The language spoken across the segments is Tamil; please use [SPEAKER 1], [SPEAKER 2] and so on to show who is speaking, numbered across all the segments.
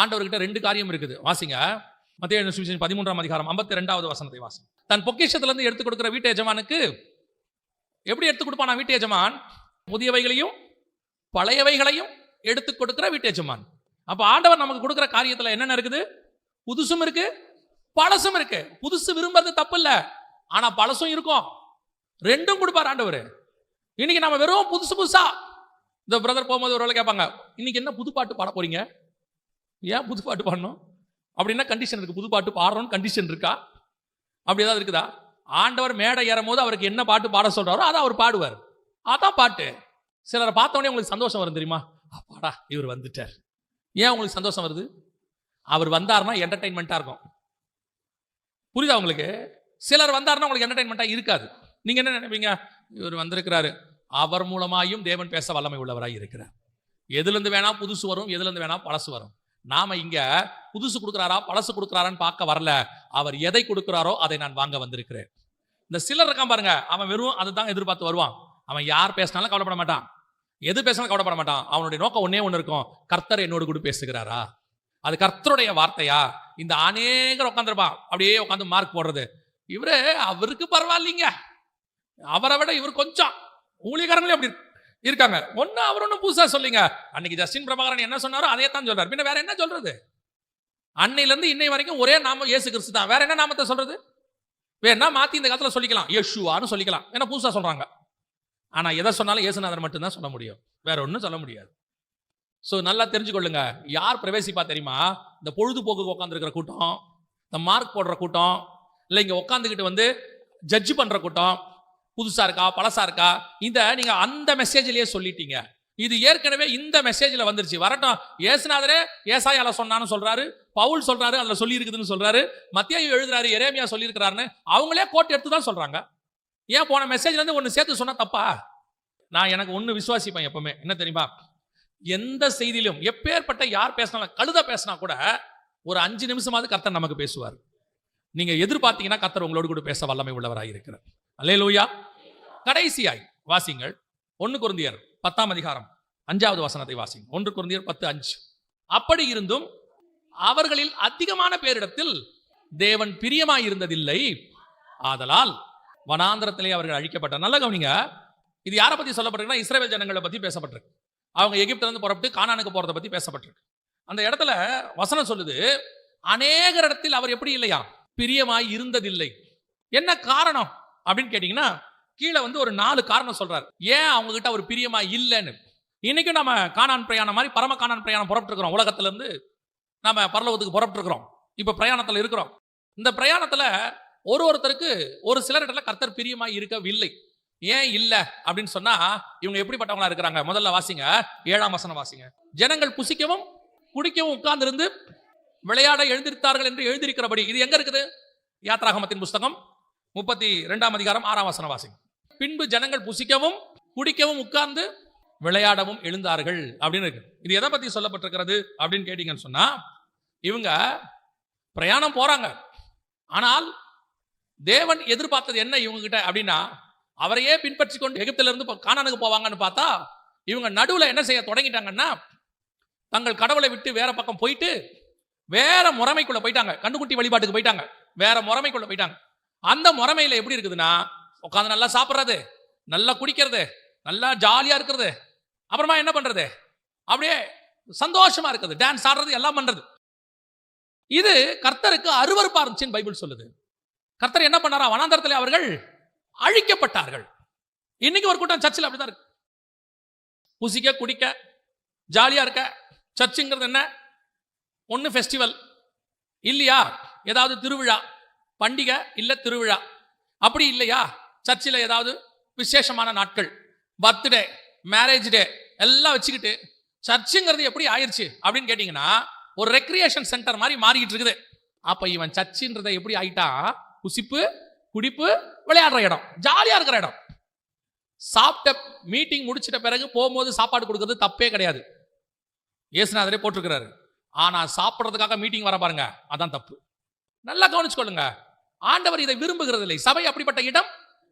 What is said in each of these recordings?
[SPEAKER 1] ஆண்டவர்கிட்ட ரெண்டு காரியம் இருக்குது. வாசிங்க. மத்திய சுவிசேஷம் பதிமூன்றாம் அதிகாரம் ஐம்பத்தி ரெண்டாவது வசனத்தை வாசிங்க. தன் பொக்கிஷத்துலேருந்து எடுத்து கொடுக்குற வீட்டு எஜமானுக்கு எப்படி எடுத்து கொடுப்பானா வீட்டு எஜமான்? புதியவைகளையும் பழையவைகளையும் எடுத்து கொடுக்குற வீட்டு எஜமான். அப்போ ஆண்டவர் நமக்கு கொடுக்குற காரியத்தில் என்னென்ன இருக்குது? புதுசும் இருக்கு பழசும் இருக்கு. புதுசு விரும்புறது தப்பு இல்லை ஆனால் பழசும் இருக்கும். ரெண்டும் கொடுப்பார் ஆண்டவர். இன்னைக்கு நம்ம வெறும் புதுசு புதுசா. இந்த பிரதர் போகும்போது ஒரு வேலை கேட்பாங்க இன்னைக்கு என்ன புது பாட்டு பாட போறீங்க? ஏன் புது பாட்டு பாடணும்? அப்படின்னா கண்டிஷன் இருக்குது புது பாட்டு பாடுறோம்னு கண்டிஷன் இருக்கா? அப்படி ஏதாவது இருக்குதா? ஆண்டவர் மேடை ஏறும் போது அவருக்கு என்ன பாட்டு பாட சொல்கிறாரோ அதை அவர் பாடுவார். அதான் பாட்டு. சிலரை பார்த்தோன்னே உங்களுக்கு சந்தோஷம் வரும் தெரியுமா? அப்பாடா இவர் வந்துட்டார். ஏன் உங்களுக்கு சந்தோஷம் வருது? அவர் வந்தாருன்னா என்டர்டைன்மெண்ட்டாக இருக்கும். புரியுதா உங்களுக்கு? சிலர் வந்தாருன்னா உங்களுக்கு என்டர்டைன்மெண்ட்டாக இருக்காது. நீங்கள் என்ன நினைப்பீங்க? இவர் வந்திருக்கிறாரு. அவர் மூலமாயும் தேவன் பேச வல்லமை உள்ளவராக இருக்கிறார். எதுலேருந்து வேணால் புதுசு வரும் எதுலேருந்து வேணால் பழசு வரும். நாம இங்க புதுசு கொடுக்குறாரா பழசு கொடுக்குறாரான்னு பார்க்க வரல. அவர் எதை கொடுக்குறாரோ அதை நான் வாங்க வந்திருக்கிறேன். இந்த சிலர் இருக்கான் பாருங்க. அவன் வெறும் அதுதான் எதிர்பார்த்து வருவான். அவன் யார் பேசினாலும் கவலைப்பட மாட்டான். எது பேசினாலும் கவலைப்பட மாட்டான். அவனுடைய நோக்கம் ஒன்னே ஒன்று இருக்கும். கர்த்தர் என்னோடு கூட பேசுகிறாரா? அது கர்த்தருடைய வார்த்தையா? இந்த அநேகர் உட்காந்துருப்பான் அப்படியே உட்காந்து மார்க் போடுறது. இவரு அவருக்கு பரவாயில்லைங்க. அவரை விட இவர் கொஞ்சம் ஊழியக்காரங்களே அப்படி இருக்காங்க. ஒன்னு அவர் ஒன்றும் புதுசாக சொல்லிங்க. அன்னைக்கு ஜஸ்டின் பிரபாகரன் என்ன சொன்னாரோ அதே தான் சொல்றாரு. பின்ன வேற என்ன சொல்றது? அன்னையிலேருந்து இன்னை வரைக்கும் ஒரே நாமம் இயேசு கிறிஸ்து தான். வேற என்ன நாமத்தை சொல்றது? வேணா மாத்தி இந்த காலத்தில் சொல்லிக்கலாம். யேஷுவான்னு சொல்லிக்கலாம். ஏன்னா புதுசாக சொல்றாங்க. ஆனால் எதை சொன்னாலும் இயேசுநாதர் மட்டும்தான் சொல்ல முடியும். வேற ஒன்றும் சொல்ல முடியாது. ஸோ நல்லா தெரிஞ்சுக்கொள்ளுங்க. யார் பிரவேசிப்பா தெரியுமா? இந்த பொழுதுபோக்கு உட்காந்துருக்கிற கூட்டம் இந்த மார்க் போடுற கூட்டம் இல்லை இங்கே உட்காந்துக்கிட்டு வந்து ஜட்ஜ் பண்ணுற கூட்டம் புதுசாக இருக்கா பழசாக இருக்கா? இந்த நீங்கள் அந்த மெசேஜ்லேயே சொல்லிட்டீங்க. இது ஏற்கனவே இந்த மெசேஜில் வந்துருச்சு. வரட்டும். ஏசுநாதரே ஏசாயால சொன்னான்னு சொல்கிறாரு பவுல் சொல்கிறாரு அதில் சொல்லியிருக்குதுன்னு சொல்கிறாரு சொல்றாரு. மத்தியாயு எழுதுறாரு எரேமியா சொல்லியிருக்கிறாருன்னு. அவங்களே கோட் எடுத்து தான் சொல்கிறாங்க ஏன் போன மெசேஜ்லேருந்து ஒன்று சேர்த்து சொன்னால் தப்பா? நான் எனக்கு ஒன்று விசுவாசிப்பேன் எப்பவுமே. என்ன தெரியுமா? எந்த செய்தியிலும் எப்பேற்பட்ட யார் பேசினாலும் கழுத பேசினா கூட ஒரு அஞ்சு நிமிஷமாவது கர்த்தர் நமக்கு பேசுவார். நீங்கள் எதிர்பார்த்தீங்கன்னா கர்த்தர் உங்களோடு கூட பேச வல்லமை உள்ளவராக இருக்கிறார் அல்லேலூயா. கடைசியாய் வாசிங்கள். ஒன்று குருந்தியர் பத்தாம் அதிகாரம் அஞ்சாவது வசனத்தை வாசிங்க. ஒன்று குருந்தியர் பத்து அஞ்சு. அப்படி இருந்தும் அவர்களில் அதிகமான பேரிடத்தில் தேவன் பிரியமாய் இருந்ததில்லை ஆதலால் வனாந்திரத்திலே அவர்கள் அழிக்கப்பட்ட நல்ல கவனிங்க. இது யாரை பத்தி சொல்லப்பட்டிருக்குன்னா இஸ்ரேல் ஜனங்களை பத்தி பேசப்பட்டிருக்கு. அவங்க எகிப்துல இருந்து புறப்பட்டு கானானுக்கு போறதை பத்தி பேசப்பட்டிருக்கு. அந்த இடத்துல வசனம் சொல்லுது அநேகர் இடத்தில் அவர் எப்படி இல்லையா? பிரியமாய் இருந்ததில்லை என்ன காரணம்? அப்படின்னு கேட்டீங்கன்னா கீழே வந்து ஒரு நாலு காரணம் சொல்றாரு. ஏன் அவங்க கிட்ட அவர் பிரியமா இல்லைன்னு? இன்னைக்கும் நம்ம காணான் பிரயாணம் மாதிரி பரம காணான் பிரயாணம் புறப்பட்டுருக்கிறோம். உலகத்துல இருந்து நம்ம பரலோகத்துக்கு புறப்பட்டுருக்கிறோம். இப்போ இப்ப பிரயாணத்துல இருக்கிறோம். இந்த பிரயாணத்துல ஒரு ஒருத்தருக்கு ஒரு சிலர் கர்த்தர் பிரியமா இருக்கவில்லை. ஏன் இல்ல? அப்படின்னு சொன்னா இவங்க எப்படிப்பட்டவங்களா இருக்கிறாங்க? முதல்ல வாசிங்க. ஏழாம் வசனம் வாசிங்க. ஜனங்கள் புசிக்கவும் குடிக்கவும் உட்கார்ந்திருந்து விளையாட எழுந்திருத்தார்கள் என்று எழுதியிருக்கிறபடி. இது எங்க இருக்குது? யாத்ராகமத்தின் புஸ்தகம். முப்பத்தி ரெண்டாம் அதிகாரம் ஆறாம் வசன வாசிங்க. பின்பு ஜனங்கள் புசிக்கவும் குடிக்கவும் உட்கார்ந்து விளையாடவும் எழுந்தார்கள் அப்படின்னு இருக்கு. இது எதை பத்தி சொல்லப்பட்டிருக்கிறது அப்படின்னு கேட்டீங்கன்னு சொன்னா இவங்க பிரயாணம் போறாங்க. ஆனால் தேவன் எதிர்பார்த்தது என்ன இவங்க கிட்ட அப்படின்னா அவரையே பின்பற்றி கொண்டு எகிப்துல இருந்து காணானுக்கு போவாங்கன்னு பார்த்தா இவங்க நடுவில் என்ன செய்ய தொடங்கிட்டாங்கன்னா தங்கள் கடவுளை விட்டு வேற பக்கம் போயிட்டு வேற முறைமைக்குள்ள போயிட்டாங்க. கண்டுக்குட்டி வழிபாட்டுக்கு போயிட்டாங்க. வேற முறைமைக்குள்ள போயிட்டாங்க. அந்த முறைமையில் எப்படி இருக்குதுன்னா உட்காந்து நல்லா சாப்பிட்றது நல்லா குடிக்கிறது நல்லா ஜாலியாக இருக்கிறது அப்புறமா என்ன பண்ணுறது அப்படியே சந்தோஷமா இருக்குது டான்ஸ் ஆடுறது எல்லாம் பண்ணுறது இது கர்த்தருக்கு அருவறுப்பாக இருந்துச்சுன்னு பைபிள் சொல்லுது. கர்த்தர் என்ன பண்ணாரா? வனாந்தரத்தில் அவர்கள் அழிக்கப்பட்டார்கள். இன்னைக்கு ஒரு கூட்டம் சர்ச்சில் அப்படிதான் இருக்கு. புசிக்க குடிக்க ஜாலியாக இருக்க சர்ச்சுங்கிறது என்ன? ஒன்று ஃபெஸ்டிவல் இல்லையா? ஏதாவது திருவிழா. பண்டிகை இல்லை திருவிழா. அப்படி இல்லையா? சர்ச்சில் ஏதாவது விசேஷமான நாட்கள். பர்த்டே மேரேஜ் டே எல்லாம் வச்சுக்கிட்டு சர்ச்சுங்கிறது எப்படி ஆயிடுச்சு அப்படின்னு கேட்டிங்கன்னா ஒரு ரெக்ரியேஷன் சென்டர் மாதிரி மாறிக்கிட்டு இருக்குது. அப்போ இவன் சர்ச்சுன்றதை எப்படி ஆயிட்டான் குசிப்பு குடிப்பு விளையாடுற இடம். ஜாலியாக இருக்கிற இடம். சாப்பிட்ட மீட்டிங் முடிச்சிட்ட பிறகு போகும்போது சாப்பாடு கொடுக்கறது தப்பே கிடையாது. ஏசுநாதரே போட்டிருக்கிறாரு. ஆனால் சாப்பிட்றதுக்காக மீட்டிங் வர பாருங்க. அதான் தப்பு. நல்லா கவனிச்சுக்கொள்ளுங்க. ஆண்டவர் இதை விரும்புகிறது இல்லை சபை அப்படிப்பட்ட இடம்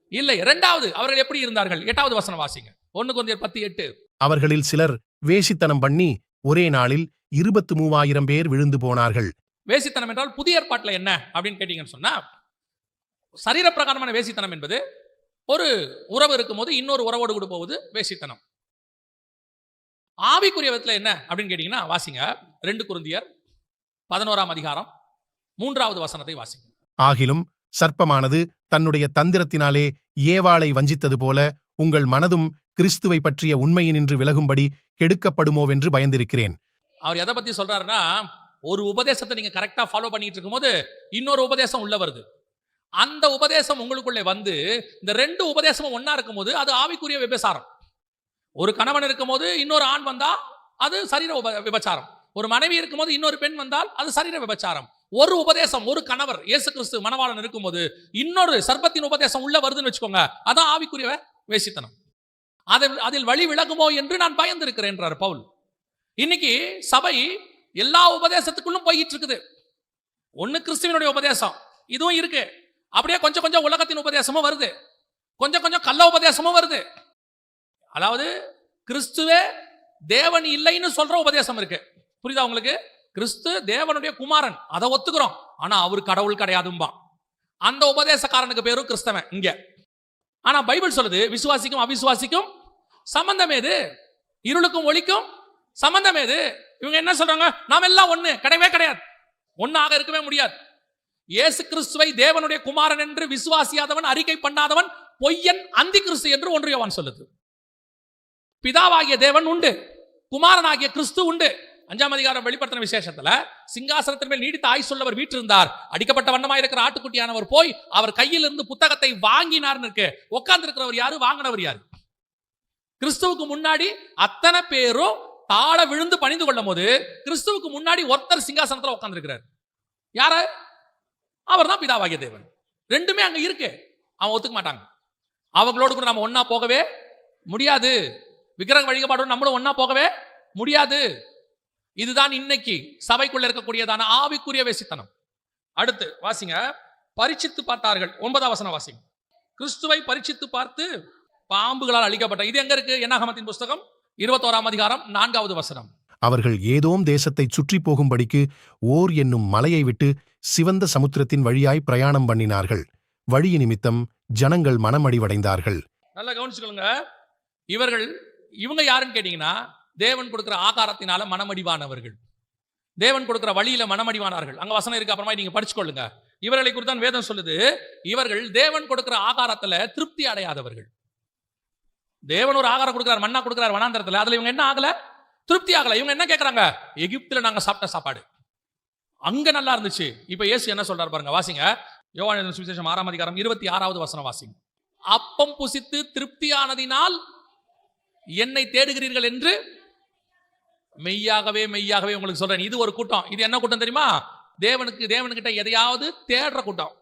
[SPEAKER 1] இல்லை. இரண்டாவது அவர்கள் எப்படி இருந்தார்கள்? எட்டாவது வசனம் வாசிங்க. ஒண்ணு கொஞ்சம் பத்து எட்டு.
[SPEAKER 2] அவர்களில் சிலர் வேசித்தனம் பண்ணி ஒரே நாளில் இருபத்து மூவாயிரம் பேர் விழுந்து போனார்கள்.
[SPEAKER 1] வேசித்தனம் என்றால் புதிய ஏற்பாட்டில் என்ன அப்படின்னு கேட்டீங்கன்னு சொன்னா சரீரப்பிரகாரமான வேசித்தனம் என்பது ஒரு உறவு இருக்கும்போது இன்னொரு உறவோடு கூட போவது வேசித்தனம். ஆவிக்குரிய விதத்தில் என்ன அப்படின்னு கேட்டீங்கன்னா வாசிங்க. ரெண்டு குருந்தியர் பதினோராம் அதிகாரம் மூன்றாவது வசனத்தை வாசிங்க.
[SPEAKER 2] ஆகிலும் சர்ப்பமானது தன்னுடைய தந்திரத்தினாலே ஏவாளை வஞ்சித்தது போல உங்கள் மனதும் கிறிஸ்துவை பற்றிய உண்மையினின்று விலகும்படி கெடுக்கப்படுமோவென்று பயந்திருக்கிறேன்.
[SPEAKER 1] அவர் எதை பத்தி சொல்றாருன்னா ஒரு உபதேசத்தை நீங்க கரெக்டா ஃபாலோ பண்ணிட்டு இருக்கும்போது இன்னொரு உபதேசம் உள்ள வருது. அந்த உபதேசம் உங்களுக்குள்ளே வந்து இந்த ரெண்டு உபதேசமும் ஒன்னா இருக்கும்போது அது ஆவிக்குரிய விபசாரம். ஒரு கணவன் இருக்கும்போது இன்னொரு ஆண் வந்தா அது சரீர உப விபச்சாரம். ஒரு மனைவி இருக்கும்போது இன்னொரு பெண் வந்தால் அது சரீர விபச்சாரம். ஒரு உபதேசம் ஒரு கணவர் இயேசு கிறிஸ்து மனவாளன் இருக்கும்போது இன்னொரு சர்ப்பத்தின் உபதேசம் உள்ள வருதுன்னு வச்சுக்கோங்க. அதான் ஆவிக்குரிய வேசித்தனம். அதில் அதில் வழி விலகுமோ என்று நான் பயந்திருக்கிறேன் என்றார் பவுல். இன்னைக்கு சபை எல்லா உபதேசத்துக்குள்ளும் போயிட்டு இருக்குது ஒன்று கிறிஸ்துவனுடைய உபதேசம் இதுவும் இருக்கு. அப்படியே கொஞ்சம் கொஞ்சம் உலகத்தின் உபதேசமும் வருது. கொஞ்சம் கொஞ்சம் கள்ள உபதேசமும் வருது. அதாவது கிறிஸ்துவே தேவன் இல்லைன்னு சொல்ற உபதேசம் இருக்கு. புரியுதா உங்களுக்கு? கிறிஸ்து தேவனுடைய குமாரன். அதை ஒத்துக்கிறோம். ஆனா அவர் கடவுள் கிடையாதும்பா. அந்த உபதேசக்காரனுக்கு பேரும் கிறிஸ்தவன் இங்க. ஆனா பைபிள் சொல்லுது விசுவாசிக்கும் அவிசுவாசிக்கும் சம்பந்தம் ஏது இருளுக்கும் ஒளிக்கும் சம்பந்தம் ஏது இவங்க என்ன சொல்றாங்க? நாம் எல்லாம் ஒண்ணு கிடையவே கிடையாது. ஒன்னாக இருக்கவே முடியாது. இயேசு கிறிஸ்துவை தேவனுடைய குமாரன் என்று விசுவாசியாதவன் அறிக்கை பண்ணாதவன் பொய்யன் அந்தி கிறிஸ்து என்று ஒன்று யோவான் சொல்லுது. பிதாவாகிய தேவன் உண்டு. குமாரனாகிய கிறிஸ்து உண்டு. அஞ்சாம் அதிகாரம் வெளிப்படுத்தின விசேஷத்துல சிங்காசனத்தின் மேல் நீடித்த ஆயுசுள்ளவர் வீட்டிருந்தார் அடிக்கப்பட்ட வண்ணமா இருக்கிற ஆட்டுக்குட்டியானவர் போய் அவர் கையில் இருந்து புத்தகத்தை வாங்கினார்னு இருக்கு. உட்கார்ந்து இருக்கிறவர் யாரு? வாங்கினவர் யாரு? கிறிஸ்துவுக்கு முன்னாடி அத்தனை பேரும் தாழ விழுந்து பணிந்து கொள்ளும் போது கிறிஸ்துவுக்கு முன்னாடி ஒருத்தர் சிங்காசனத்துல உட்கார்ந்திருக்கிறார் யாரு? அவர் தான் பிதாவாகிய தேவன். ரெண்டுமே அங்க இருக்கு. அவன் ஒத்துக்க மாட்டாங்க. அவங்களோடு கூட நம்ம ஒன்னா போகவே முடியாது. விக்கிரக வழிபாடு நம்மளும் ஒன்னா போகவே முடியாது. இதுதான் இன்னைக்கு சபைக்குள்ள இருக்கக்கூடியதான ஆவிக்குரிய வேசித்தனம். அடுத்து வாசிங்க. பரிச்சித்து பார்த்தார்கள். ஒன்பதாம் வசனம் வாசிங்க. கிறிஸ்துவை பரிச்சித்து பார்த்து பாம்புகளால் அழிக்கப்பட்ட இது எங்க இருக்கு? என்னாகமத்தின் புஸ்தகம் இருபத்தோராம் அதிகாரம் நான்காவது வசனம்.
[SPEAKER 2] அவர்கள் ஏதோம் தேசத்தைச் சுற்றி போகும்படிக்கு ஓர் என்னும் மலையை விட்டு சிவந்த சமுத்திரத்தின் வழியாய் பிரயாணம் பண்ணினார்கள். வழி நிமித்தம் ஜனங்கள் மனமடிவடைந்தார்கள்.
[SPEAKER 1] நல்லா கவனிச்சுக்கொள்ளுங்க இவர்கள் இவங்க யாருன்னு கேட்டீங்கன்னா தேவன் கொடுக்கிற ஆகாரத்தினால மனமடிவானவர்கள். தேவன் கொடுக்கிற வழியில மனமடிவானார்கள். அங்க வசனம் இருக்கு அப்புறமா நீங்க படிச்சுக்கொள்ளுங்க. இவர்களை குறித்தான் வேதம் சொல்லுது. இவர்கள் தேவன் கொடுக்கிற ஆகாரத்துல திருப்தி அடையாதவர்கள். தேவன் ஒரு ஆகாரம் கொடுக்கிறார் மண்ணா கொடுக்கிறார் வனாந்தரத்துல. அதுல இவங்க என்ன ஆகல? திருப்தி ஆகல. இவங்க என்ன கேட்கறாங்க எகிப்துல நாங்க சாப்பிட்ட சாப்பாடு. அங்க நல்லா இருந்துச்சு. இப்ப இயேசு என்ன சொல்றாரு பாருங்க வாசிங்க. யோவான் சுவிசேஷம் ஆறாம் அதிகாரம் இருபத்தி ஆறாவது வசனம் வாசிங்க. அப்பம் புசித்து திருப்தியானதினால் என்னை தேடுகிறீர்கள் என்று மெய்யாகவே மெய்யாகவே உங்களுக்கு சொல்றேன். இது ஒரு கூட்டம். இது என்ன கூட்டம் தெரியுமா? தேவனுக்கு தேவனுக்கிட்ட எதையாவது தேடுற கூட்டம்.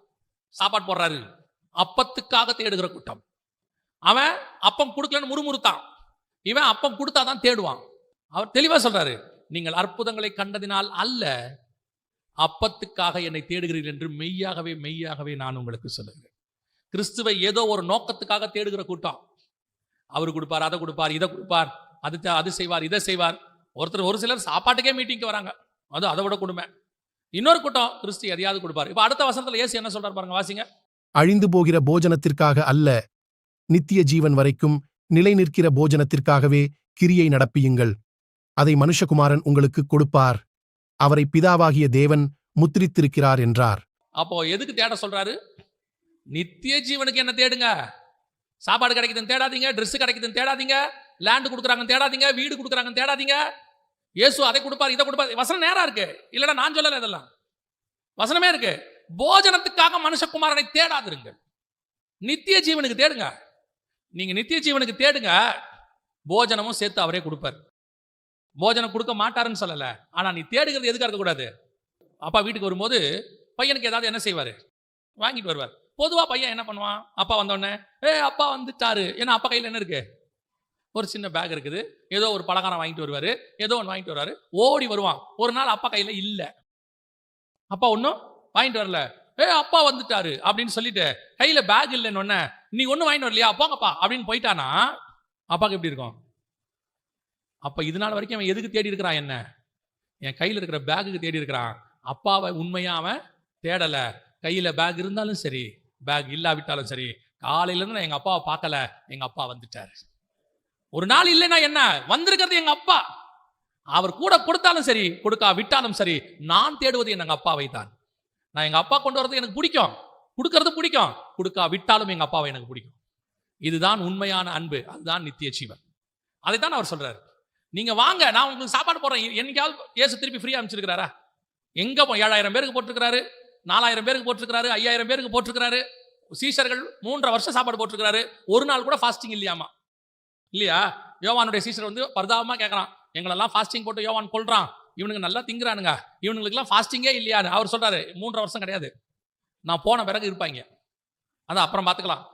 [SPEAKER 1] சாப்பாடு போடுறாரு. அப்பத்துக்காக தேடுகிற கூட்டம். அவன் அப்பம் கொடுக்கலன்னு முறுமுறுத்தான். இவன் அப்பம் கொடுத்தாதான் தேடுவான். அவர் தெளிவா சொல்றாரு நீங்கள் அற்புதங்களை கண்டதினால் அல்ல அப்பத்துக்காக என்னை தேடுகிறீர்கள் என்று மெய்யாகவே மெய்யாகவே நான் உங்களுக்கு சொல்லுகிறேன். கிறிஸ்துவை ஏதோ ஒரு நோக்கத்துக்காக தேடுகிற கூட்டம். அவர் கொடுப்பார் அதை கொடுப்பார் இதை கொடுப்பார் அது அது செய்வார் இதை செய்வார். ஒருத்தர் ஒரு சிலர் சாப்பாட்டுக்கே மீட்டிங்க்கு வராங்க. அது அதை விட கொடுமை. இன்னொரு கூட்டம் கிறிஸ்து எதையாவது கொடுப்பார். இப்போ அடுத்த வசனத்துல இயேசு என்ன சொல்றாரு பாருங்க வாசிங்க.
[SPEAKER 2] அழிந்து போகிற போஜனத்திற்காக அல்ல நித்திய ஜீவன் வரைக்கும் நிலை நிற்கிற போஜனத்திற்காகவே கிரியை நடப்பியுங்கள். அதை மனுஷகுமாரன் உங்களுக்கு கொடுப்பார். அவரை பிதாவாகிய தேவன் முத்திரித்திருக்கிறார் என்றார்.
[SPEAKER 1] அப்போ எதுக்கு தேட சொல்றாரு? நித்திய ஜீவனுக்கு என்ன தேடுங்க? சாப்பாடு கிடைக்குதுன்னு தேடாதீங்க Dress கிடைக்குதுன்னு தேடாதீங்க. லேண்ட் கொடுக்குறாங்கன்னு தேடாதீங்க வீடு கொடுக்குறாங்கன்னு தேடாதீங்க. இயேசு அதை கொடுப்பார் இதை கொடுப்பார். வசனம் நேராக இருக்கு. இல்லைன்னா நான் சொல்லலை இதெல்லாம். வசனமே இருக்கு. போஜனத்துக்காக மனுஷகுமாரனை தேடாதிருங்கள். நித்திய ஜீவனுக்கு தேடுங்க. நீங்க நித்திய ஜீவனுக்கு தேடுங்க போஜனமும் சேர்த்து அவரே கொடுப்பார். போஜனம் கொடுக்க மாட்டாருன்னு சொல்லல. ஆனா நீ தேடுகிறது எதுக்காக இருக்கக்கூடாது? அப்பா வீட்டுக்கு வரும்போது பையனுக்கு ஏதாவது என்ன செய்வார்? வாங்கிட்டு வருவார். பொதுவாக பையன் என்ன பண்ணுவான்? அப்பா வந்தோடனே ஏ அப்பா வந்துட்டாரு. ஏன்னா அப்பா கையில் என்ன இருக்கு? ஒரு சின்ன பேக் இருக்குது. ஏதோ ஒரு பலகாரம் வாங்கிட்டு வருவார். ஏதோ ஒன்று வாங்கிட்டு வருவார் ஓடி வருவான். ஒரு நாள் அப்பா கையில் இல்லை. அப்பா ஒன்றும் வாங்கிட்டு வரல. ஏ அப்பா வந்துட்டாரு அப்படின்னு சொல்லிட்டு கையில் பேக் இல்லைன்னு ஒன்னே நீ ஒன்றும் வாங்கிட்டு வரலையா? போங்கப்பா அப்படின்னு போயிட்டானா அப்பாவுக்கு எப்படி இருக்கும்? அப்போ இது நாள் வரைக்கும் அவன் எதுக்கு தேடி இருக்கிறான் என்ன? என் கையில் இருக்கிற பேக்குக்கு தேடி இருக்கிறான். அப்பாவை உண்மையாக அவன் தேடலை. கையில் பேக் இருந்தாலும் சரி பேக் இல்லாவிட்டாலும் சரி காலையிலேருந்து நான் எங்கள் அப்பாவை பார்க்கல. எங்கள் அப்பா வந்துட்டார். ஒரு நாள் இல்லைன்னா என்ன? வந்திருக்கிறது எங்கள் அப்பா. அவர் கூட கொடுத்தாலும் சரி கொடுக்கா விட்டாலும் சரி நான் தேடுவது என் அப்பாவை தான். நான் எங்கள் அப்பா கொண்டு வரது எனக்கு பிடிக்கும். கொடுக்கறது பிடிக்கும். கொடுக்கா விட்டாலும் எங்கள் அப்பாவை எனக்கு பிடிக்கும். இதுதான் உண்மையான அன்பு. அதுதான் நித்திய ஜீவன். அதைத்தான் அவர் சொல்றாரு. நீங்க வாங்க நான் உங்களுக்கு சாப்பாடு போடுறேன். என்னைக்காவது ஏசு திருப்பி ஃப்ரீயா அமைச்சிருக்கிறாரா எங்க ஏழாயிரம் பேருக்கு போட்டிருக்கிறாரு. நாலாயிரம் பேருக்கு போட்டிருக்கிறாரு. ஐயாயிரம் பேருக்கு போட்டிருக்கிறாரு. சீஷர்கள் மூன்றரை வருஷம் சாப்பாடு போட்டிருக்கிறாரு. ஒரு நாள் கூட ஃபாஸ்டிங் இல்லையாமா? இல்லையா? யோவானுடைய சீசர் வந்து பரிதாபமாக கேட்குறான் எங்களெல்லாம் ஃபாஸ்டிங் போட்டு யோவான் கொள்றான் இவனுங்க நல்லா திங்குறானுங்க. இவனுங்களுக்குலாம் ஃபாஸ்டிங்கே இல்லையான்னு அவர் சொல்கிறாரு மூன்றரை வருஷம் கிடையாது. நான் போன பிறகு இருப்பாங்க. அதான் அப்புறம் பார்த்துக்கலாம்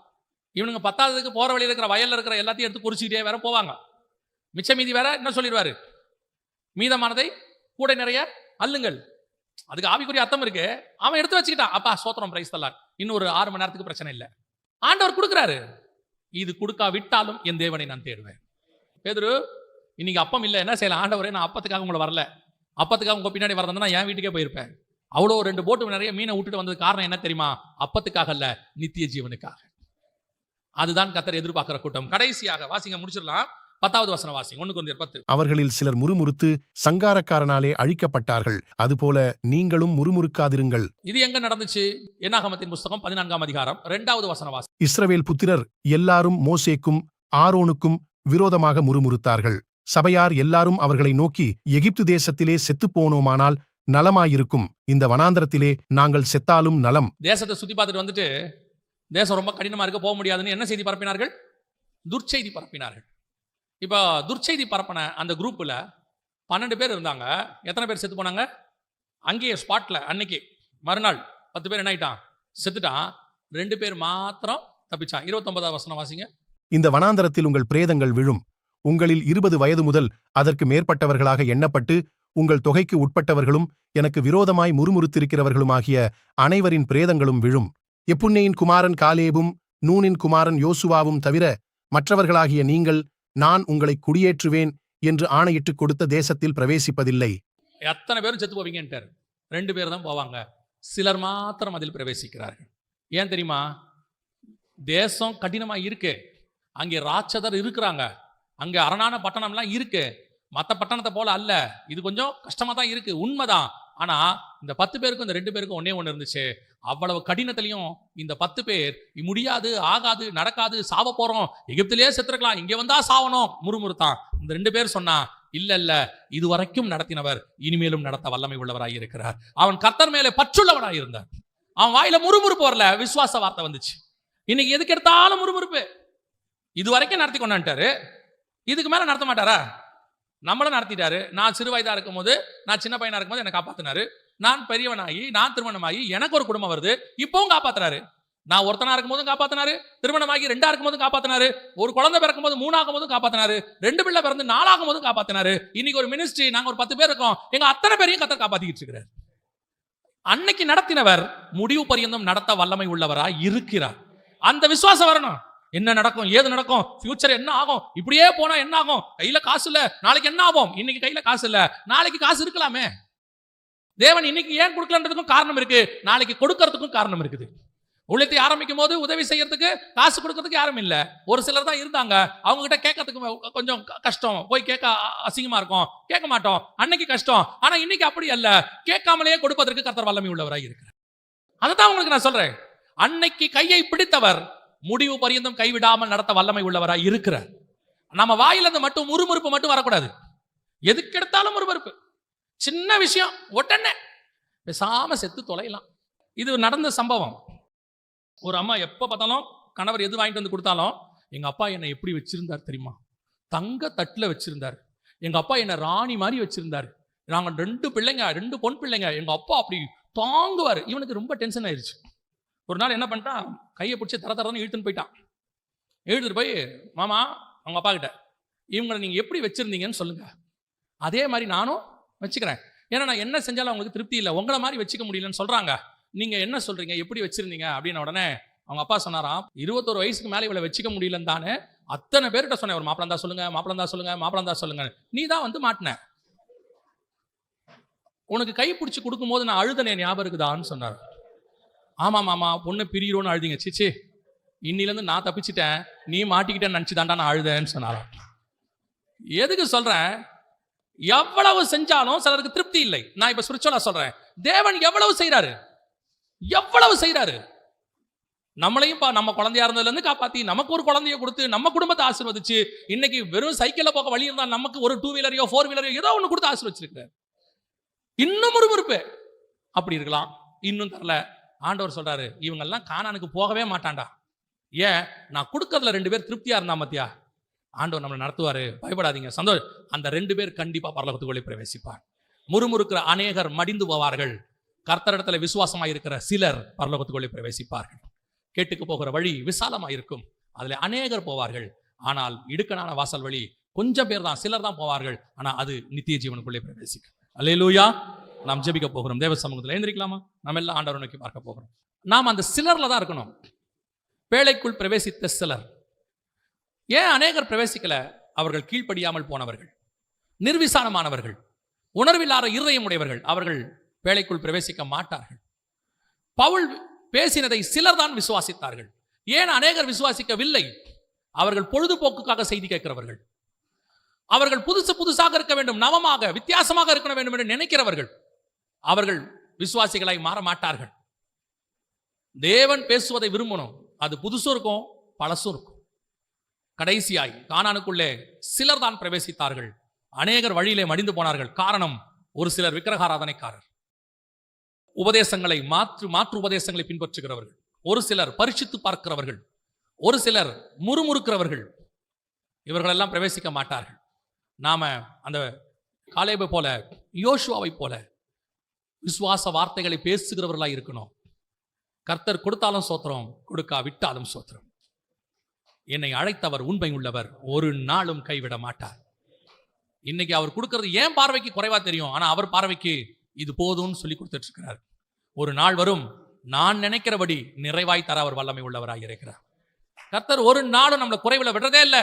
[SPEAKER 1] இவனுங்க பத்தாவதுக்கு போகிற வழியில் இருக்கிற வயலில் இருக்கிற எல்லாத்தையும் எடுத்து குறிச்சிக்கிட்டே வேற போவாங்க. மிச்ச மீதி வேற என்ன சொல்லிடுவாரு? மீதமானதை கூட நிறைய அல்லுங்கள் அதுக்கு ஆவிக்குரிய அர்த்தம் இருக்கு. அவன் எடுத்து வச்சுக்கிட்டான். அப்பா சோத்திரம் பிரைஸ் தல்லார் இன்னும் ஒரு ஆறு மணி நேரத்துக்கு பிரச்சனை இல்லை. ஆண்டவர் கொடுக்குறாரு. இது கொடுக்கா விட்டாலும் என் தேவனை நான் தேடுவேன். பேதரு இன்னைக்கு அப்பம் இல்லை என்ன செய்யலாம்? ஆண்டவரே நான் அப்பத்துக்காக உங்களை வரல. அப்பத்துக்காக உங்க பின்னாடி வரதுன்னா நான் என் வீட்டுக்கே போயிருப்பேன். அவ்வளோ ரெண்டு போட்டு நிறைய மீனை விட்டுட்டு வந்தது காரணம் என்ன தெரியுமா? அப்பத்துக்காக அல்ல நித்திய ஜீவனுக்காக. அதுதான் கத்தர் எதிர்பார்க்கிற கூட்டம். கடைசியாக வாசிங்க முடிச்சிடலாம். பத்தாவது வசனம் வாசிங்க. ஒண்ணு கொஞ்சம் பத்து.
[SPEAKER 2] அவர்களில் சிலர் முறுமுறுத்து சங்காரக்காரனாலே அழிக்கப்பட்டார்கள். அதுபோல நீங்களும் முறுமுறுக்காதிருங்கள்.
[SPEAKER 1] இது எங்க நடந்துச்சு? என்னாகமத்தின் புஸ்தகம் பதினான்காம் அதிகாரம் ரெண்டாவது வசன வாசி
[SPEAKER 2] இஸ்ரவேல் புத்திரர் எல்லாரும் மோசேக்கும் ஆரோனுக்கும் விரோதமாக முறுமுறுத்தார்கள். சபையார் எல்லாரும் அவர்களை நோக்கி எகிப்து தேசத்திலே போனோமானால் நலமாயிருக்கும். இந்த வனாந்தரத்திலே நாங்கள் செத்தாலும் நலம்.
[SPEAKER 1] தேசத்தை சுத்தி பார்த்துட்டு வந்துட்டு தேசம் ரொம்ப கடினமா இருக்க போக முடியாதுன்னு என்ன செய்தி பரப்பினார்கள்? துர்ச்செய்தி பரப்பினார்கள். இப்போ துர்ச்செய்தி பரப்பின அந்த குரூப்பில் பன்னெண்டு பேர் இருந்தாங்க. எத்தனை பேர் செத்து போனாங்க? அங்கேயே ஸ்பாட்ல அன்னைக்கு மறுநாள் பத்து பேர் என்ன ஆயிட்டான்? செத்துட்டான். ரெண்டு பேர் மாத்திரம் தப்பிச்சான். இருபத்தொன்பதாவது வசனம் வாசிங்க.
[SPEAKER 2] இந்த வனாந்தரத்தில் உங்கள் பிரேதங்கள் விழும். உங்களில் இருபது வயது முதல் அதற்கு மேற்பட்டவர்களாக எண்ணப்பட்டு உங்கள் தொகைக்கு உட்பட்டவர்களும் எனக்கு விரோதமாய் முறுமுறுத்திருக்கிறவர்களுமாகிய அனைவரின் பிரேதங்களும் விழும். எப்புன்னையின் குமாரன் காலேபும் நூனின் குமாரன் யோசுவாவும் தவிர மற்றவர்களாகிய நீங்கள் நான் உங்களை குடியேற்றுவேன் என்று ஆணையிட்டு கொடுத்த தேசத்தில் பிரவேசிப்பதில்லை.
[SPEAKER 1] எத்தனை பேரும் செத்து போவீங்கன்ட்டார். ரெண்டு பேர் தான் போவாங்க. சிலர் மாத்திரம் அதில் பிரவேசிக்கிறார்கள். ஏன் தெரியுமா? தேசம் கடினமா இருக்கு. அங்கே ராட்சதர் இருக்கிறாங்க. அங்கே அரணான பட்டணம்லாம் இருக்கு. மற்ற பட்டணத்தை போல அல்ல. இது கொஞ்சம் கஷ்டமா தான் இருக்கு. உண்மைதான். ஆனா இந்த பத்து பேருக்கும் இந்த ரெண்டு பேருக்கும் ஒன்னே ஒன்று இருந்துச்சு. அவ்வளவு கடினத்திலையும் இந்த பத்து பேர் முடியாது ஆகாது நடக்காது சாவ போகிறோம் எகிப்திலே செத்துருக்கலாம். இங்கே வந்தால் சாவணும். முறுமுறுத்தான். இந்த ரெண்டு பேர் சொன்னா இல்ல இல்ல இது வரைக்கும் நடத்தினவர் இனிமேலும் நடத்த வல்லமை உள்ளவராக இருக்கிறார். அவன் கர்த்தர் மேலே பற்றுள்ளவனாக இருந்தார். அவன் வாயில முறுமுறுப்பு வரல. விசுவாச வார்த்தை வந்துச்சு. இன்னைக்கு எதுக்கு எடுத்தாலும் முறுமுறுப்பு. இது வரைக்கும் நடத்தி கொண்டான்ட்டாரு. இதுக்கு மேல நடத்த மாட்டாரா? நம்மளை நடத்திட்டாரு. நான் சிறு இருக்கும் இருக்கும்போது நான் சின்ன பையனா இருக்கும்போது என்னை காப்பாத்தினாரு. நான் பெரியவனாகி நான் திருமணமாகி எனக்கு ஒரு குடும்பம் வருது. இப்பவும் காப்பாத்துறாரு. நான் ஒருத்தனா இருக்கும்போதும் காப்பாத்தினாரு. திருமணமாகி ரெண்டா இருக்கும்போதும் காப்பாத்தினாரு. ஒரு குழந்தை பிறக்கும் போது மூணாகும் போதும் காப்பாத்தினாரு. ரெண்டு பிள்ளை பிறந்து நாலாகும் போதும் காப்பாத்தினாரு. இன்னைக்கு ஒரு மினிஸ்ட்ரி நாங்க ஒரு பத்து பேர் இருக்கோம். எங்க அத்தனை பேரையும் கத்தர் காப்பாத்திக்கிட்டு இருக்கிறார். அன்னைக்கு நடத்தினவர் முடிவு பரியந்தம் நடத்த வல்லமை உள்ளவரா இருக்கிறார். அந்த விசுவாசம் வரணும். என்ன நடக்கும்? ஏது நடக்கும்? ஃபியூச்சர் என்ன ஆகும்? இப்படியே போனா என்ன ஆகும்? கையில காசு இல்ல. நாளைக்கு என்ன ஆகும்? இன்னைக்கு கையில காசு இல்ல. நாளைக்கு காசு இருக்கலாமே. தேவன் இன்னைக்கு ஏன் கொடுக்கலன்றதுக்கும் காரணம் இருக்கு. நாளைக்கு கொடுக்கறதுக்கும் காரணம் இருக்குது. ஊழியத்தை ஆரம்பிக்கும் போது உதவி செய்யறதுக்கு காசு கொடுக்கறதுக்கு யாரும் இல்லை. ஒரு சிலர் தான் இருந்தாங்க. அவங்க கிட்ட கேட்கறதுக்கு கொஞ்சம் க- கஷ்டம். போய் கேட்க அசிங்கமா இருக்கும். கேட்க மாட்டோம். அன்னைக்கு கஷ்டம். ஆனா இன்னைக்கு அப்படி அல்ல. கேட்காமலேயே கொடுப்பதற்கு கர்த்தர் வல்லமை உள்ளவராக இருக்கிறார். தான் உங்களுக்கு நான் சொல்றேன். அன்னைக்கு கையை பிடித்தவர் முடிவு பரியந்தம் கைவிடாமல் நடத்த வல்லமை உள்ளவராய் இருக்கிறார். நம்ம வாயிலிருந்து மட்டும் முறுமுறுப்பு மட்டும் வரக்கூடாது. எதுக்கு எடுத்தாலும் முறுமுறுப்பு. சின்ன விஷயம் உடனே பேசாம செத்து தொலையலாம் இது நடந்த சம்பவம். ஒரு அம்மா எப்போ பார்த்தாலும் கணவர் எது வாங்கிட்டு வந்து கொடுத்தாலும் எங்கள் அப்பா என்னை எப்படி வச்சிருந்தார் தெரியுமா? தங்க தட்டில் வச்சிருந்தார். எங்கள் அப்பா என்னை ராணி மாதிரி வச்சிருந்தார். நாங்கள் ரெண்டு பிள்ளைங்க ரெண்டு பொன் பிள்ளைங்க. எங்கள் அப்பா அப்படி தாங்குவார். இவனுக்கு ரொம்ப டென்ஷன் ஆயிடுச்சு ஒரு நாள் என்ன பண்ணிட்டான் கையை பிடிச்சி தர தரன்னு இழுத்துன்னு போயிட்டான். இழுத்துட்டு போய் மாமா அவங்க அப்பா கிட்ட இவங்களை நீங்கள் எப்படி வச்சுருந்தீங்கன்னு சொல்லுங்கள் அதே மாதிரி நானும் வச்சுக்கிறேன். ஏன்னா நான் என்ன செஞ்சாலும் அவங்களுக்கு திருப்தி இல்லை. உங்களை மாதிரி வச்சுக்க முடியலன்னு சொல்கிறாங்க நீங்கள் என்ன சொல்கிறீங்க எப்படி வச்சுருந்தீங்க? அப்படின்ன உடனே அவங்க அப்பா சொன்னாராம் இருபத்தோரு வயசுக்கு மேலே இவளை வச்சுக்க முடியலன்னு தானே அத்தனை பேர்கிட்ட சொன்னேன். ஒரு மாப்பிளம் தான் சொல்லுங்க மாப்பிளம் தான் சொல்லுங்க மாப்பிளம் தான் சொல்லுங்க. நீ தான் வந்து மாட்டின. உனக்கு கை பிடிச்சி கொடுக்கும்போது நான் அழுதனே ஞாபகம் இருக்குதான்னு சொன்னார். ஆமாம் மாமா பொண்ணை பிரியிறோன்னு அழுதிங்க. சிச்சி இன்னிலேருந்து நான் தப்பிச்சிட்டேன். நீ மாட்டிக்கிட்டேன்னு நினச்சி தாண்டா நான் அழுதேன்னு சொன்னாராம் எதுக்கு சொல்கிறேன் எவ்வளவு செஞ்சாலும் சிலருக்கு திருப்தி இல்லை. நான் இப்போ ஸ்பிரிச்சுவலாக சொல்கிறேன் தேவன் எவ்வளவு செய்கிறாரு எவ்வளவு செய்கிறாரு நம்மளையும் பா நம்ம குழந்தையா இருந்ததுலேருந்து காப்பாற்றி நமக்கு ஒரு குழந்தைய கொடுத்து நம்ம குடும்பத்தை ஆசீர்வதிச்சு இன்னைக்கு வெறும் சைக்கிளில் போக வழி இருந்தால் நமக்கு ஒரு டூ வீலரையோ ஃபோர் வீலரையோ ஏதோ ஒன்று கொடுத்து ஆசீர்வச்சிருக்காரு இன்னும் முறுமுறுப்பு அப்படி இருக்கலாம். இன்னும் தரல. ஆண்டவர் சொல்றாரு இவங்கெல்லாம் காணானுக்கு போகவே மாட்டான்டா. ஏன்? நான் கொடுக்கறதுல ரெண்டு பேர் திருப்தியா இருந்தா மத்தியா ஆண்டவர் நம்மளை நடத்துவாரு. பயப்படாதீங்க. சந்தோஷ் அந்த ரெண்டு பேர் கண்டிப்பா பரலோகத்துக்குள்ளே பிரவேசிப்பார். முறுமுறுக்கிற அநேகர் மடிந்து போவார்கள். கர்த்தரிடத்துல விசுவாசமாக இருக்கிற சிலர் பரலோகத்துக்குள்ளே பிரவேசிப்பார்கள். கேட்டுக்கு போகிற வழி விசாலமாக இருக்கும். அதுல அநேகர் போவார்கள். ஆனால் இடுக்கனான வாசல் வழி கொஞ்சம் பேர் தான் சிலர் தான் போவார்கள். ஆனா அது நித்திய ஜீவனுக்குள்ளே பிரவேசிக்கும். அல்லேலூயா. நாம் ஜெபிக்க போகிறோம். தேவ சமூகத்தில் எழுந்திரிக்கலாமா நம்ம எல்லாம் ஆண்டவரை நோக்கி பார்க்க போகிறோம். நாம் அந்த சிலரில் தான் இருக்கணும். பேழைக்குள் பிரவேசித்த சிலர். ஏன் அநேகர் பிரவேசிக்கல? அவர்கள் கீழ்ப்படியாமல் போனவர்கள். நிர்விசாரமானவர்கள். உணர்வில்லாத இருதயம் உடையவர்கள் அவர்கள் வேலைக்குள் பிரவேசிக்க மாட்டார்கள். பவுல் பேசினதை சிலர் தான் விசுவாசித்தார்கள். ஏன் அநேகர் விசுவாசிக்கவில்லை? அவர்கள் பொழுதுபோக்குக்காக செய்தி கேட்கிறவர்கள். அவர்கள் புதுசு புதுசாக இருக்க வேண்டும். நவமாக வித்தியாசமாக இருக்க வேண்டும் என்று நினைக்கிறவர்கள். அவர்கள் விசுவாசிகளாய் மாற மாட்டார்கள் தேவன் பேசுவதை விரும்பணும். அது புதுசும் இருக்கும் பழசும் இருக்கும். கடைசியாய் கானானுக்குள்ளே சிலர் தான் பிரவேசித்தார்கள். அநேகர் வழியிலே மடிந்து போனார்கள். காரணம் ஒரு சிலர் விக்கிரகாராதனைக்காரர். உபதேசங்களை மாற்று மாற்று உபதேசங்களை பின்பற்றுகிறவர்கள். ஒரு சிலர் பரிசித்து பார்க்கிறவர்கள். ஒரு சிலர் முறுமுறுக்கிறவர்கள். இவர்களெல்லாம் பிரவேசிக்க மாட்டார்கள். நாம அந்த காலேபை போல யோசுவாவை போல விசுவாச வார்த்தைகளை பேசுகிறவர்களாக இருக்கணும். கர்த்தர் கொடுத்தாலும் சோத்திரம் கொடுக்கா விட்டாலும் சோத்திரம். என்னை அழைத்தவர் உண்மை உள்ளவர் ஒரு நாளும் கைவிட மாட்டார். இன்னைக்கு அவர் கொடுக்கறது ஏன் பார்வைக்கு குறைவா தெரியும்? ஆனா அவர் பார்வைக்கு இது போதும்னு சொல்லி கொடுத்துட்டு இருக்கிறார் ஒரு நாள் வரும் நான் நினைக்கிறபடி நிறைவாய் தர அவர் வல்லமை உள்ளவராக இருக்கிறார். கர்த்தர் ஒரு நாளும் நம்மளை குறைவில் விடுறதே இல்லை.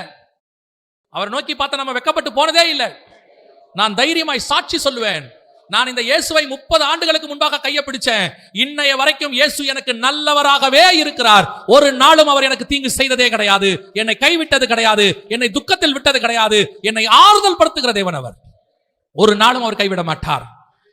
[SPEAKER 1] அவர் நோக்கி பார்த்தா நம்ம வெக்கப்பட்டு போனதே இல்லை. நான் தைரியமாய் சாட்சி சொல்லுவேன். நான் இந்த இயேசுவை முப்பது ஆண்டுகளுக்கு முன்பாக கையை பிடிச்சேன். இன்னைய வரைக்கும் இயேசு எனக்கு நல்லவராகவே இருக்கிறார். ஒரு நாளும் அவர் எனக்கு தீங்கு செய்ததே கிடையாது. என்னை கைவிட்டது கிடையாது. என்னை துக்கத்தில் விட்டது கிடையாது. என்னை ஆறுதல் படுத்துகிற தேவன் அவர். ஒரு நாளும் அவர் கைவிட மாட்டார்.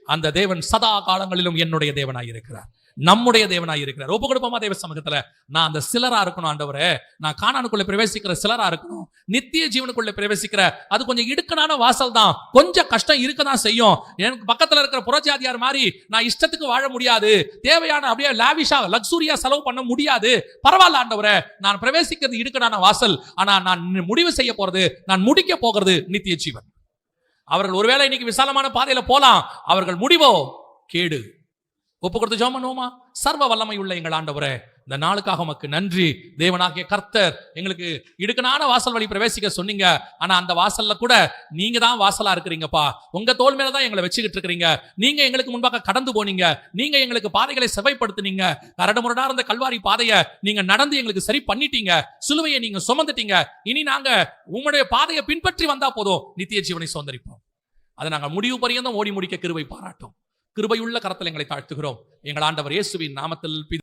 [SPEAKER 1] அந்த தேவன் சதா காலங்களிலும் என்னுடைய தேவனாய் இருக்கிறார். நம்முடைய தேவனாய் இருக்கிறார். ஒப்பு கொடுப்போமா தேவ சமூகத்துல? நான் அந்த சிலரா இருக்கணும் ஆண்டவரே. நான் காணானுக்குள்ள பிரவேசிக்கிற சிலரா இருக்கணும். நித்திய ஜீவனுக்குள்ள பிரவேசிக்கிற அது கொஞ்சம் இடுக்கனான வாசல் தான். கொஞ்சம் கஷ்டம் இருக்க தான் செய்யும். எனக்கு பக்கத்துல இருக்கிற புறஜாதியார் மாதிரி நான் இஷ்டத்துக்கு வாழ முடியாது. தேவையான அப்படியே லாவிஷா லக்ஸூரியா செலவு பண்ண முடியாது. பரவாயில்ல ஆண்டவரே. நான் பிரவேசிக்கிறது இடுக்கனான வாசல். ஆனா நான் முடிவு செய்ய போறது நான் முடிக்க போகிறது நித்திய ஜீவன். அவர்கள் ஒருவேளை இன்னைக்கு விசாலமான பாதையில போலாம். அவர்கள் முடிவோ? கேடு. ஒப்பு கொடுத்து ஜோம் பண்ணுவோமா? சர்வ வல்லமை உள்ள எங்கள் ஆண்டவரே இந்த நாளுக்காக உமக்கு நன்றி. தேவனாகிய கர்த்தர் எங்களுக்கு இடுக்கனான வாசல் வழி பிரவேசிக்க சொன்னீங்க. ஆனா அந்த வாசல்ல கூட நீங்க தான் வாசலா இருக்கிறீங்கப்பா. உங்க தோல் மேல தான் எங்களை வச்சுக்கிட்டு இருக்கிறீங்க. நீங்க எங்களுக்கு முன்பாக கடந்து போனீங்க. நீங்க எங்களுக்கு பாதைகளை செவைப்படுத்துனீங்க. கரடுமுரடா இருந்த கல்வாரி பாதையை நீங்க நடந்து எங்களுக்கு சரி பண்ணிட்டீங்க. சிலுவையை நீங்க சுமந்துட்டீங்க. இனி நாங்க உங்களுடைய பாதையை பின்பற்றி வந்தா போதும். நித்திய ஜீவனை சுதந்திரிப்போம். அதை நாங்கள் முடிவு பரியந்தம் ஓடி முடிக்க கிருவை பாராட்டும். கிருபையுள்ள கரத்தில் எங்களை தாழ்த்துகிறோம். எங்கள் ஆண்டவர் இயேசுவின் நாமத்தில் பி